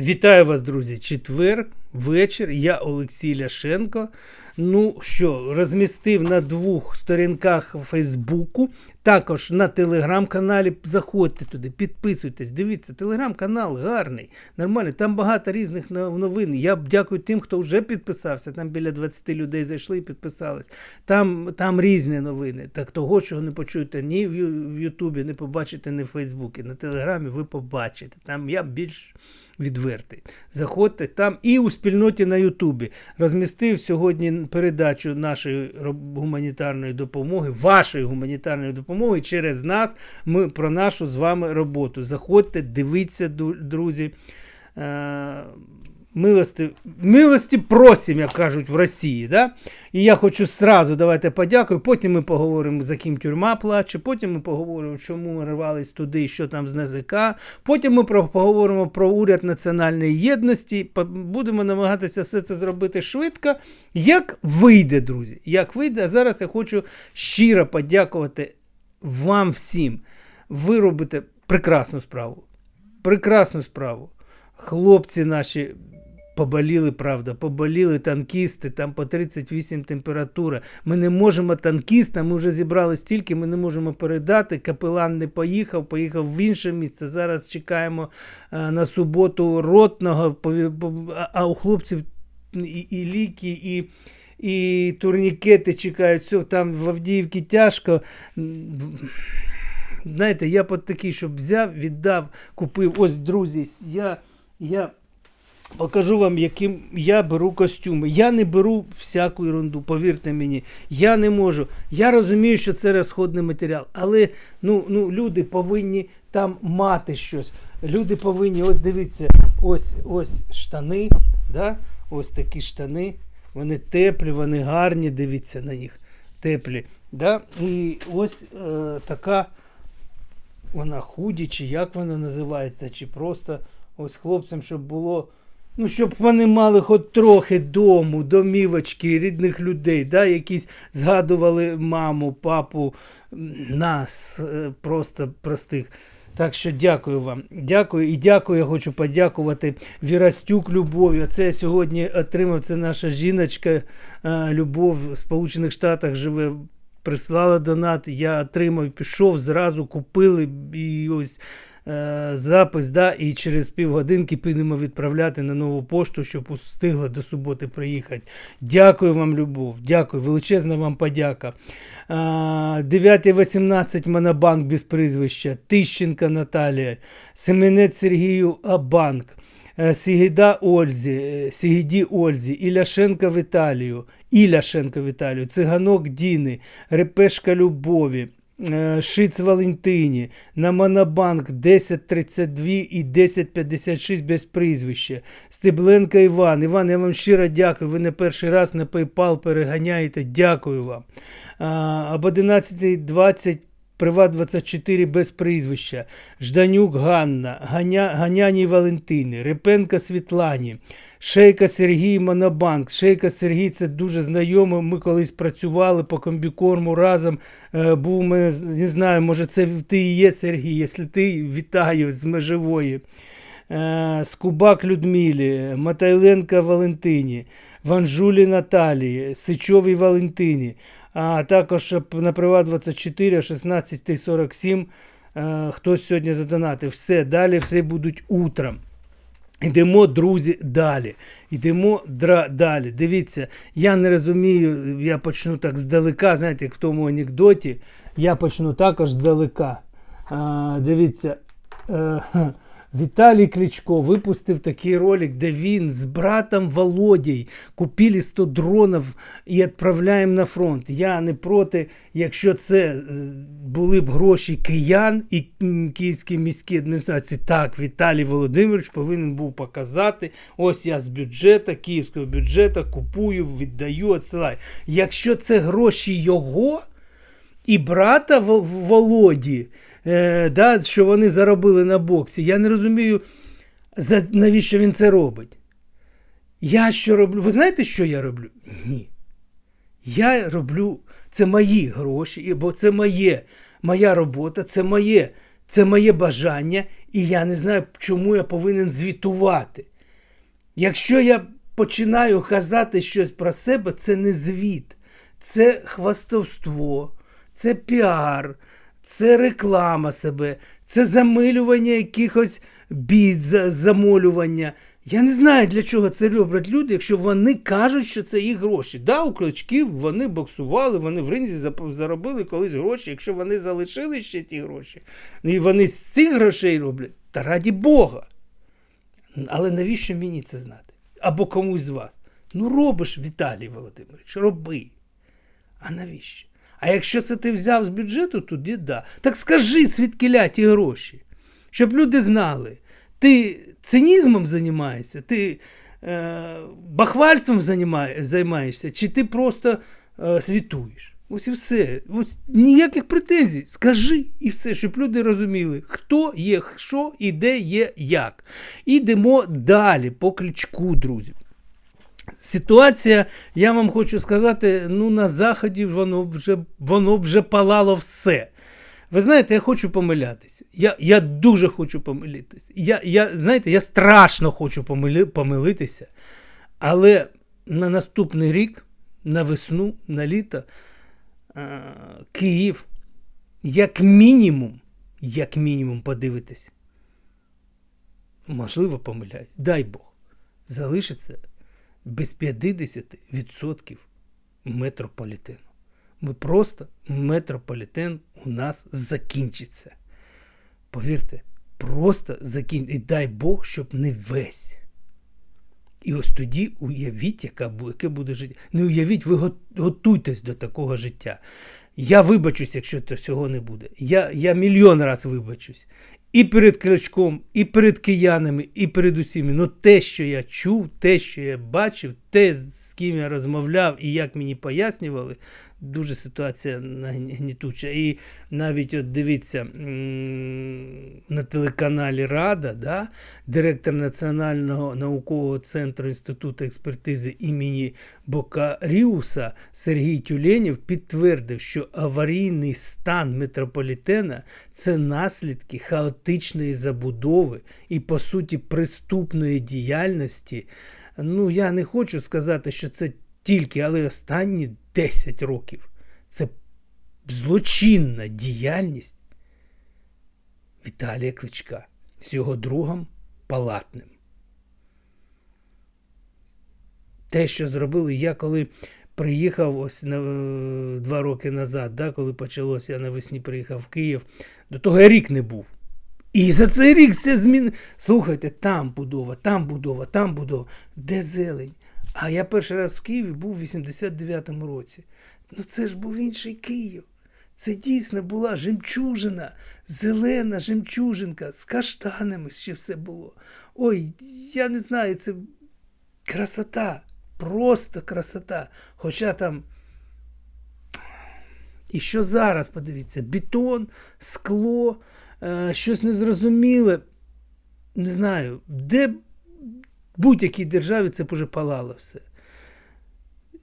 Вітаю вас, друзі! Четвер, вечір. Я Олексій Ляшенко. Ну що, розмістив на двох сторінках Фейсбуку, також на телеграм-каналі. Заходьте туди, підписуйтесь. Дивіться, телеграм-канал гарний, нормальний. Там багато різних новин. Я дякую тим, хто вже підписався. Там біля 20 людей зайшли і підписались. Там, там різні новини. Так того, чого не почуєте ні в Ютубі, не побачите, ні в Фейсбуці. На телеграмі ви побачите. Там я більш відвертий. Заходьте там і у спільноті на Ютубі. Розмістив сьогодні передачу нашої гуманітарної допомоги, вашої гуманітарної допомоги через нас. Ми про нашу з вами роботу. Заходьте, дивіться, друзі. Е, Милості, просим, як кажуть в Росії. Да? І я хочу сразу давайте подякую. Потім ми поговоримо, за ким тюрма плаче, потім ми поговоримо, чому ми рвались туди, що там з НЗК. Потім ми поговоримо про уряд національної єдності. Будемо намагатися все це зробити швидко. Як вийде, друзі? Як вийде, а зараз я хочу щиро подякувати вам всім. Ви робите прекрасну справу. Прекрасну справу. Хлопці наші поболіли, правда, поболіли танкісти, там по 38 температура. Ми не можемо танкістам, ми вже зібрали стільки, ми не можемо передати. Капелан не поїхав, поїхав в інше місце. Зараз чекаємо е, на суботу ротного, а- а у хлопців і, і ліки, і. І турнікети чекають, все, там в Авдіївці тяжко. Знаєте, я от такий, щоб взяв, віддав, купив. Ось, друзі, я, я покажу вам, яким я беру костюми. Я не беру всяку ерунду, повірте мені. Я не можу. Я розумію, що це розходний матеріал, але ну, ну, люди повинні там мати щось. Люди повинні, ось дивіться, ось ось штани. Да? Ось такі штани. Вони теплі, вони гарні, дивіться на них. Теплі. Да? І ось е, така вона худі, чи як вона називається, чи просто ось хлопцям, щоб було. Ну, щоб вони мали хоч трохи дому, домівочки, рідних людей, да, якісь згадували маму, папу, нас, е, просто простих. Так що дякую вам. Дякую і дякую. Я хочу подякувати Вірастюк Любові. Це я сьогодні отримав. Це наша жіночка е, Любов в Сполучених Штатах живе. Прислала донат, я отримав, пішов, зразу купили і ось е, запис, да, і через півгодинки підемо відправляти на нову пошту, щоб устигла до суботи приїхати. Дякую вам, Любов, дякую, величезна вам подяка. Е, 9.18 Монобанк без прізвища, Тищенка Наталія, Семенець Сергію Абанк. Е, Сігіда Ользі, е, Сігіді Ользі, Іляшенка Віталію, Іляшенко Віталію, Циганок Діни, Репешка Любові, е, Шиц Валентині, на Монобанк 1032 і 1056 без прізвища, Стебленко Іван. Іван, я вам щиро дякую. Ви не перший раз на PayPal переганяєте. Дякую вам. Об 11.20 Приват 24 без прізвища, Жданюк Ганна, Ганя, Ганяні Валентини, Репенка Світлані, Шейка Сергій Монобанк. Шейка Сергій це дуже знайомо. Ми колись працювали по комбікорму разом. Е, був мене, не знаю, може це ти і є Сергій. Якщо ти, вітаю з межевої. Е, Скубак Людмилі, Матайленка Валентині, Ванжулі Наталії, Сичовій Валентині, а також на Приват 24 1647 е, хтось сьогодні задонатив. Все, далі все будуть утром. Йдемо, друзі, далі. Йдемо дра- далі. Дивіться, я не розумію, я почну так здалека, знаєте, як в тому анекдоті, я почну також здалека. А, дивіться, е, Віталій Кличко випустив такий ролик, де він з братом Володей купили 100 дронів і відправляємо на фронт. Я не проти, якщо це е, були б гроші киян і м, київські міські адміністрації. Так, Віталій Володимирович повинен був показати: ось я з бюджету, київського бюджету купую, віддаю, відсилаю. Якщо це гроші його і брата Вол- Володі, е, да, що вони заробили на боксі. Я не розумію, за, навіщо він це робить. Я що роблю? Ви знаєте, що я роблю? Ні. Я роблю це мої гроші, бо це моє, моя робота, це моє, це моє бажання, і я не знаю, чому я повинен звітувати. Якщо я починаю казати щось про себе, це не звіт, це хвастовство, це піар, це реклама себе, це замилювання якихось бід, замолювання. Я не знаю, для чого це роблять люди, якщо вони кажуть, що це їх гроші. Да, у кличків вони боксували, вони в ринзі заробили колись гроші. Якщо вони залишили ще ті гроші, ну і вони з цих грошей роблять, та раді Бога. Але навіщо мені це знати? Або комусь з вас? Ну, робиш, Віталій Володимирович, роби. А навіщо? А якщо це ти взяв з бюджету, тоді да. Так скажи, звідкиля ті гроші. Щоб люди знали, ти цинізмом займаєшся, ти е, бахвальством займаєшся, чи ти просто е, світуєш. Ось і все. Ось ніяких претензій. Скажи і все, щоб люди розуміли, хто є, що і де є як. Ідемо далі по ключку, друзі. Ситуація, я вам хочу сказати, ну на заході воно вже, воно вже палало все. Ви знаєте, я хочу помилятися. Я, я дуже хочу помилитися. Я, я, знаєте, я страшно хочу помили, помилитися. Але на наступний рік, на весну, на літо, е, Київ, як мінімум, як мінімум, подивитись. Можливо, помиляюсь. Дай Бог. Залишиться без 50% метрополітену. Ми просто метрополітен у нас закінчиться. Повірте, просто закінчиться. І дай Бог, щоб не весь. І ось тоді уявіть, яка, яке буде життя. Не уявіть, ви готуйтесь до такого життя. Я вибачусь, якщо цього не буде. Я, я мільйон раз вибачусь. І перед Кличком, і перед киянами, і перед усіми. Ну те, що я чув, те, що я бачив, те, з ким я розмовляв і як мені пояснювали, дуже ситуація нагнітуча. І навіть от дивіться на телеканалі Рада, да, директор Національного наукового центру Інституту експертизи імені Бокаріуса Сергій Тюленєв підтвердив, що аварійний стан метрополітена це наслідки хаотичної забудови і, по суті, преступної діяльності. Ну, я не хочу сказати, що це тільки, але останні 10 років. Це злочинна діяльність Віталія Кличка з його другом Палатним. Те, що зробили, я коли приїхав ось на, е, два роки назад, да, коли почалося, я навесні приїхав в Київ, до того я рік не був. І за цей рік все змін. Слухайте, там будова, там будова, там будова. Де зелень? А я перший раз в Києві був у 89-му році. Ну це ж був інший Київ. Це дійсно була жемчужина, зелена жемчужинка з каштанами ще все було. Ой, я не знаю, це красота, просто красота. Хоча там. І що зараз, подивіться, бетон, скло, е, щось незрозуміле. Не знаю, де будь-якій державі це б уже палало все.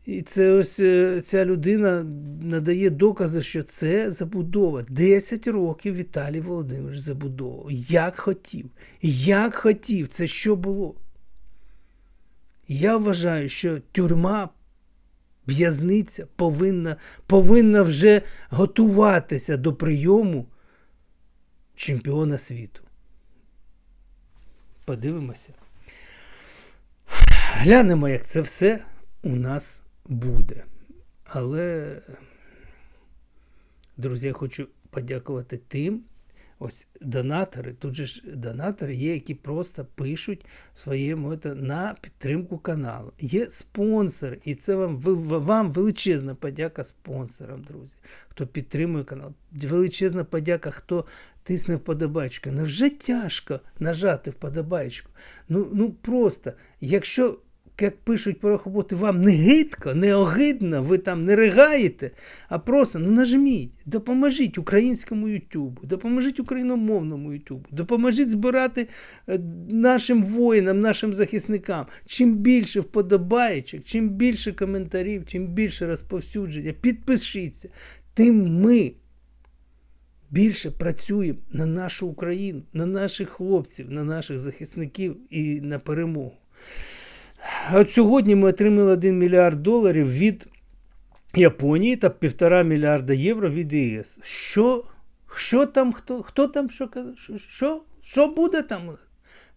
І це ось е, ця людина надає докази, що це забудова. 10 років Віталій Володимирович забудовував. Як хотів. Як хотів. Це що було? Я вважаю, що тюрма, в'язниця повинна, повинна вже готуватися до прийому чемпіона світу. Подивимося. Глянемо, як це все у нас буде. Але, друзі, я хочу подякувати тим. Ось донатори, тут же ж донатори є, які просто пишуть своєму ето, на підтримку каналу. Є спонсори, і це вам, вам величезна подяка спонсорам, друзі, хто підтримує канал. Величезна подяка, хто тисне вподобайку. Невже тяжко нажати вподобайку? Ну, ну просто, якщо як пишуть про роботи, вам не гидко, не огидно, ви там не ригаєте, а просто ну нажміть, допоможіть українському Ютубу, допоможіть україномовному Ютубу, допоможіть збирати е, нашим воїнам, нашим захисникам. Чим більше вподобаєчок, чим більше коментарів, чим більше розповсюдження, підпишіться, тим ми більше працюємо на нашу Україну, на наших хлопців, на наших захисників і на перемогу. От сьогодні ми отримали 1 мільярд доларів від Японії та півтора мільярда євро від ЄС. Що, що там, хто, хто там що казав? Що, що буде там?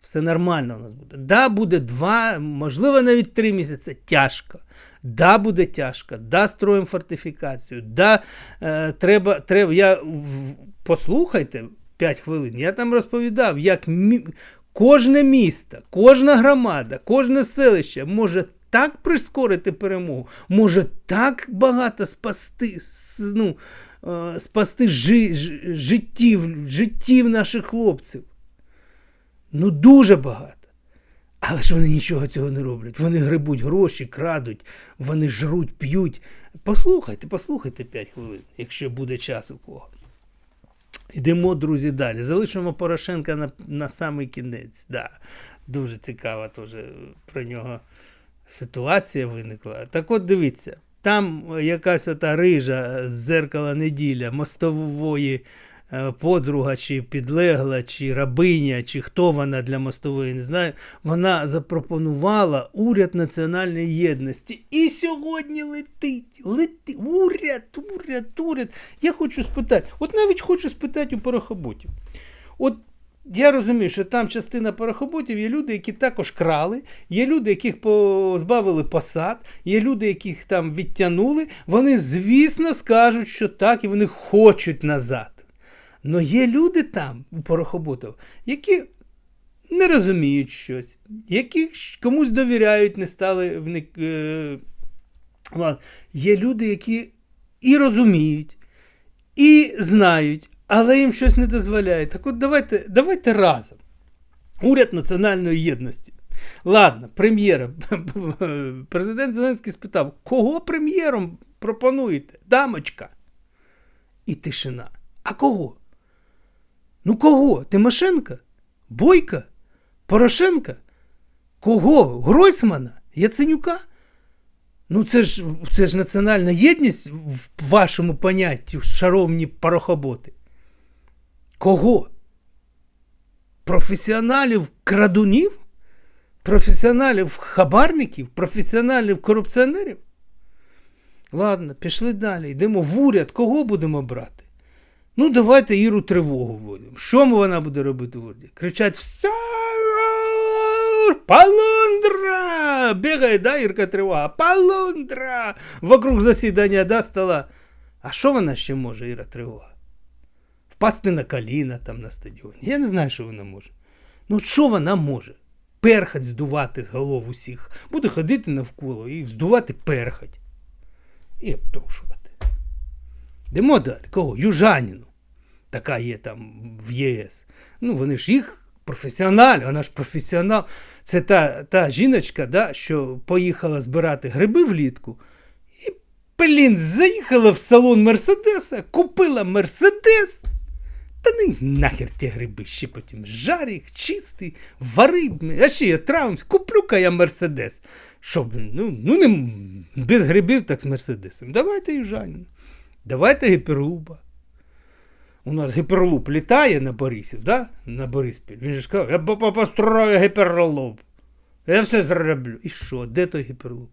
Все нормально у нас буде. Да, буде два, можливо, навіть три місяці. Тяжко. Да, буде тяжко. Да, строїмо фортифікацію. Да, е, треба, треба. Я в- послухайте 5 хвилин. Я там розповідав, як мі... кожне місто, кожна громада, кожне селище може так прискорити перемогу, може так багато спасти, ну, е, спасти жи... життів, життів наших хлопців. Ну, дуже багато. Але ж вони нічого цього не роблять. Вони грибуть гроші, крадуть, вони жруть, п'ють. Послухайте, послухайте 5 хвилин, якщо буде час у кого. Йдемо, друзі, далі. Залишимо Порошенка на, на самий кінець. Да. Дуже цікава теж про нього ситуація виникла. Так от дивіться, там якась ота рижа з зеркала неділя мостової подруга, чи підлегла, чи рабиня, чи хто вона для мостової, не знаю. Вона запропонувала уряд національної єдності. І сьогодні летить, летить, уряд, уряд, уряд. Я хочу спитати, от навіть хочу спитати у порохоботів. От я розумію, що там частина порохоботів є люди, які також крали, є люди, яких позбавили посад, є люди, яких там відтягнули. Вони, звісно, скажуть, що так, і вони хочуть назад. Но є люди там, у порохоботів, які не розуміють щось, які комусь довіряють, не стали в. Е, є люди, які і розуміють, і знають, але їм щось не дозволяє. Так от давайте, давайте разом. Уряд національної єдності. Ладно, прем'єра. Президент Зеленський спитав, кого прем'єром пропонуєте? Дамочка. І тишина. А кого? Ну кого? Тимошенка? Бойка? Порошенка? Кого? Гройсмана? Яценюка? Ну, це ж, це ж національна єдність в вашому понятті, шаровні порохоботи. Кого? Професіоналів крадунів? Професіоналів хабарників? Професіоналів корупціонерів? Ладно, пішли далі. Йдемо в уряд. Кого будемо брати? Ну, давайте Іру тривогу вводимо. Що вона буде робити в уряді? Кричать «Все! Полундра! Бігає, да, Ірка тривога. Полундра! Вокруг засідання, да, стола. А що вона ще може, Іра тривога? Впасти на коліна там на стадіоні. Я не знаю, що вона може. Ну, що вона може? Перхать здувати з голов усіх. Буде ходити навколо і здувати перхать. І обтрушувати. Йдемо далі. Кого? Южаніну. Така є там в ЄС. Ну, вони ж їх професіонали, вона ж професіонал. Це та, та жіночка, да, що поїхала збирати гриби влітку. І, блін, заїхала в салон Мерседеса, купила Мерседес. Та не нахер ті гриби, ще потім жар їх, чистий, вари, а ще я травм, куплю-ка я Мерседес. Щоб, ну, ну не без грибів, так з Мерседесом. Давайте южанину. Давайте гіперлупа. У нас гіперлуп літає на Борисів, да? на Бориспіль. Він же сказав, я построю гіперлуп. Я все зроблю. І що? Де той гіперлуп?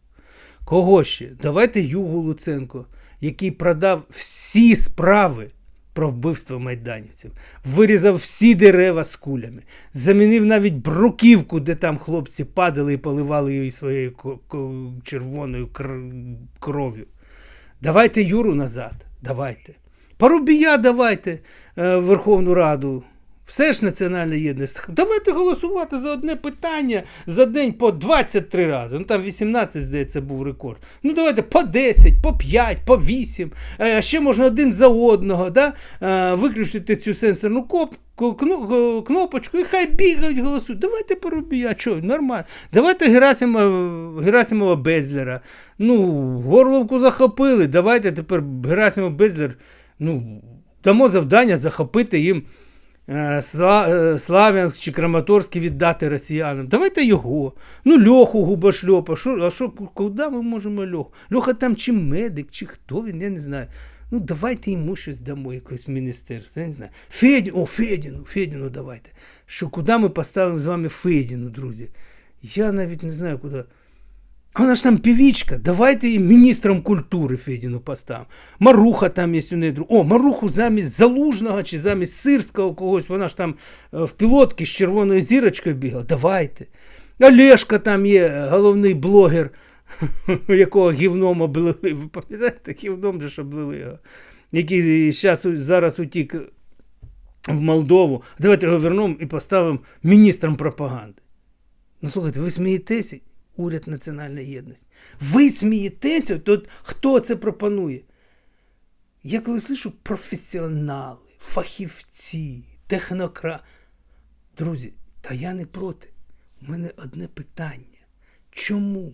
Кого ще? Давайте Югу Луценко, який продав всі справи про вбивство майданівців, вирізав всі дерева з кулями, замінив навіть бруківку, де там хлопці падали і поливали її своєю червоною кров'ю. Давайте Юру назад. Давайте. Парубія давайте е, в Верховну Раду. Все ж національна єдність. Давайте голосувати за одне питання за день по 23 рази. Ну там 18, здається, був рекорд. Ну давайте по 10, по 5, по 8. Е, А ще можна один за одного. Да? Е, Виключити цю сенсорну кнопочку і хай бігають, голосують. Давайте Парубія, що, нормально. Давайте Герасимова, Герасимова Безлера. Ну, Горловку захопили. Давайте тепер Герасимов Безлер. Ну, дамо завдання захопити їм е, е, Слав'янськ чи Краматорськ і віддати росіянам. Давайте його. Ну, Льоху Губошльопа. Що, а що, куди ми можемо Льоху? Льоха там чи медик, чи хто він, я не знаю. Ну, давайте йому щось дамо, якось міністерство. Я не знаю. Федіну, о, Федіну, Федіну давайте. Що куди ми поставимо з вами Федіну, друзі? Я навіть не знаю, куди. Вона ж там півічка, давайте її міністром культури Федіну поставимо. Маруха там є у неї друг. О, Маруху замість Залужного чи замість Сирського когось, вона ж там е, в пілотці з червоною зірочкою бігала. Давайте. Олешка там є, головний блогер, якого гівном облили. Ви пам'ятаєте, гівном же ж облили його. Який зараз утік в Молдову. Давайте його вернемо і поставимо міністром пропаганди. Ну слухайте, ви смієтеся? Уряд національної єдності. Ви смієтеся? То хто це пропонує? Я коли слышу професіонали, фахівці, технократи. Друзі, та я не проти. У мене одне питання. Чому?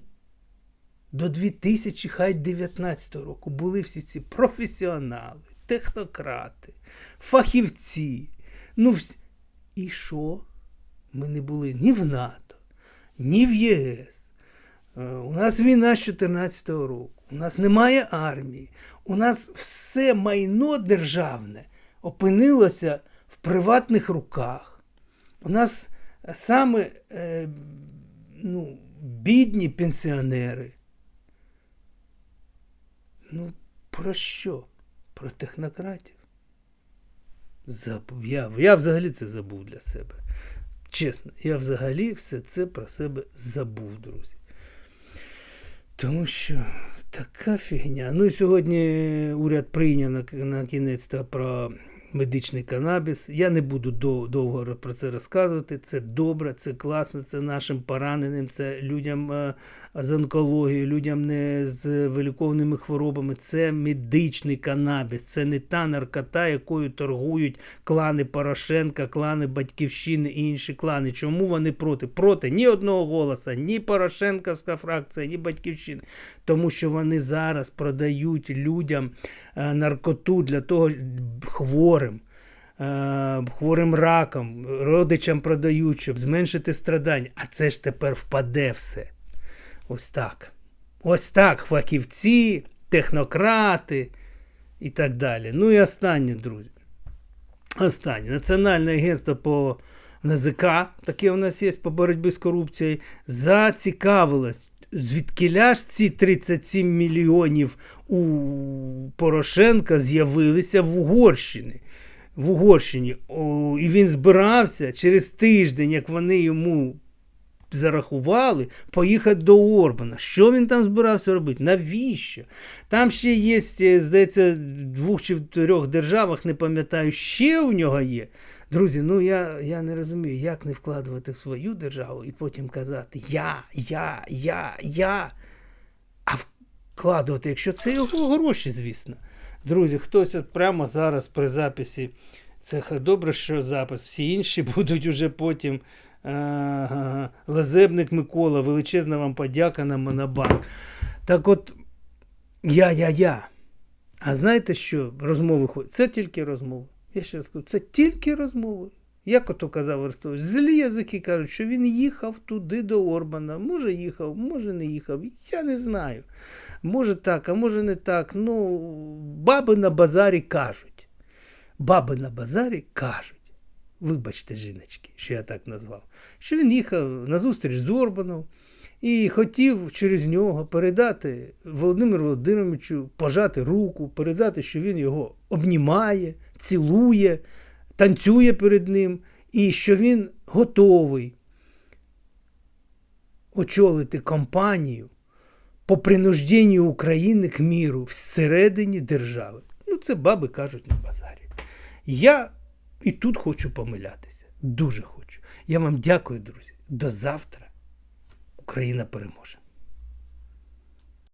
До 2019 року були всі ці професіонали, технократи, фахівці. Ну, і що? Ми не були ні в НАТО, ні в ЄС. Е, У нас війна з 2014 року. У нас немає армії. У нас все майно державне опинилося в приватних руках. У нас саме е, ну, бідні пенсіонери. Ну, про що? Про технократів. Забув. Я, я взагалі це забув для себе. Чесно, я взагалі все це про себе забув, друзі. Тому що така фігня. Ну і сьогодні уряд прийняв на, на кінець про медичний канабіс. Я не буду дов- довго про це розказувати. Це добре, це класно, це нашим пораненим, це людям е, з онкологією, людям не з виліковними хворобами. Це медичний канабіс, це не та наркота, якою торгують клани Порошенка, клани Батьківщини і інші клани. Чому вони проти? Проти ні одного голоса, ні Порошенківська фракція, ні Батьківщини. Тому що вони зараз продають людям е, наркоту для того хворим. е, Хворим раком, родичам продають, щоб зменшити страдання. А це ж тепер впаде все. Ось так. Ось так. Фахівці, технократи і так далі. Ну і останнє, друзі. Останнє. Національне агентство по НАЗК, таке у нас є по боротьбі з корупцією, зацікавилось, звідкиля ж ці 37 мільйонів у Порошенка з'явилися в Угорщині. В Угорщині. О, і він збирався через тиждень, як вони йому зарахували, поїхати до Орбана. Що він там збирався робити? Навіщо? Там ще є, е, здається, в двох чи в трьох державах, не пам'ятаю, ще у нього є. Друзі, ну я, я не розумію, як не вкладувати в свою державу і потім казати я, я, я, я. А вкладувати, якщо це його гроші, звісно. Друзі, хтось от прямо зараз при записі. Це добре, що запис. Всі інші будуть уже потім. Лазебник Микола, величезна вам подяка на Монобанк. Так от, я, я, я. А знаєте що? Розмови ходять. Це тільки розмови. Я ще раз кажу, це тільки розмови. Як ото казав Арестович, злі язики кажуть, що він їхав туди до Орбана. Може їхав, може не їхав. Я не знаю. Може так, а може не так. Ну, баби на базарі кажуть. Баби на базарі кажуть. Вибачте, жіночки, що я так назвав. Що він їхав на зустріч з Орбаном і хотів через нього передати Володимиру Володимировичу, пожати руку, передати, що він його обнімає, цілує, танцює перед ним, і що він готовий очолити кампанію по принужденню України к міру всередині держави. Ну, це баби кажуть на базарі. Я і тут хочу помилятися. Дуже хочу. Я вам дякую, друзі. До завтра. Україна переможе.